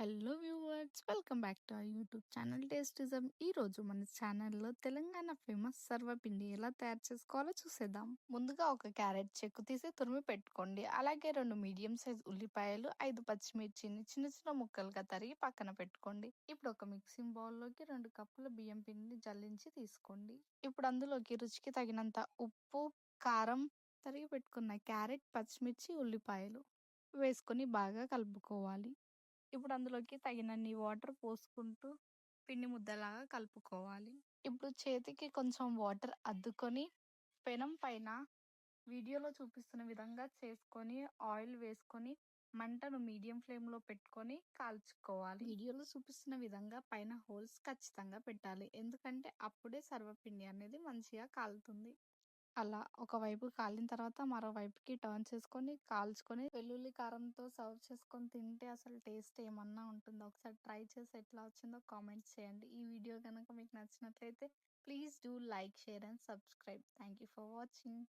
Hello viewers welcome back to our YouTube channel Tastyism. ఈరోజు మన ఛానల్లో తెలంగాణ ఫేమస్ సర్వపిండి ఎలా తయారు చేసుకోవాలో చూసేద్దాం. ముందుగా ఒక క్యారెట్ చెక్కు తీసి తురిమి పెట్టుకోండి. అలాగే రెండు మీడియం సైజ్ ఉల్లిపాయలు ఐదు పచ్చిమిర్చిని చిన్న చిన్న ముక్కలుగా తరిగి పక్కన పెట్టుకోండి. ఇప్పుడు ఒక మిక్సింగ్ బౌల్లోకి రెండు కప్పుల బియ్యం పిండిని జల్లించి తీసుకోండి. ఇప్పుడు అందులోకి రుచికి తగినంత ఉప్పు కారం తరిగి పెట్టుకున్న క్యారెట్ పచ్చిమిర్చి ఉల్లిపాయలు వేసుకొని బాగా కలుపుకోవాలి. ఇప్పుడు అందులోకి తగినన్ని వాటర్ పోసుకుంటూ పిండి ముద్దలాగా కలుపుకోవాలి. ఇప్పుడు చేతికి కొంచెం వాటర్ అద్దుకొని పెనం పైన వీడియోలో చూపిస్తున్న విధంగా చేసుకొని ఆయిల్ వేసుకొని మంటను మీడియం ఫ్లేమ్లో పెట్టుకొని కాల్చుకోవాలి. వీడియోలో చూపిస్తున్న విధంగా పైన హోల్స్ ఖచ్చితంగా పెట్టాలి. ఎందుకంటే అప్పుడే సర్వపిండి అనేది మంచిగా కాలుతుంది. అలా ఒకవైపు కాలిన తర్వాత మరోవైపుకి టర్న్ చేసుకొని కాల్చుకొని వెల్లుల్లి కారంతో సర్వ్ చేసుకొని తింటే అసలు టేస్ట్ ఏమన్నా ఉంటుందో ఒకసారి ట్రై చేసి ఎట్లా వచ్చిందో కామెంట్ చేయండి. ఈ వీడియో కనుక మీకు నచ్చినట్లయితే please do like share and subscribe. Thank you for watching.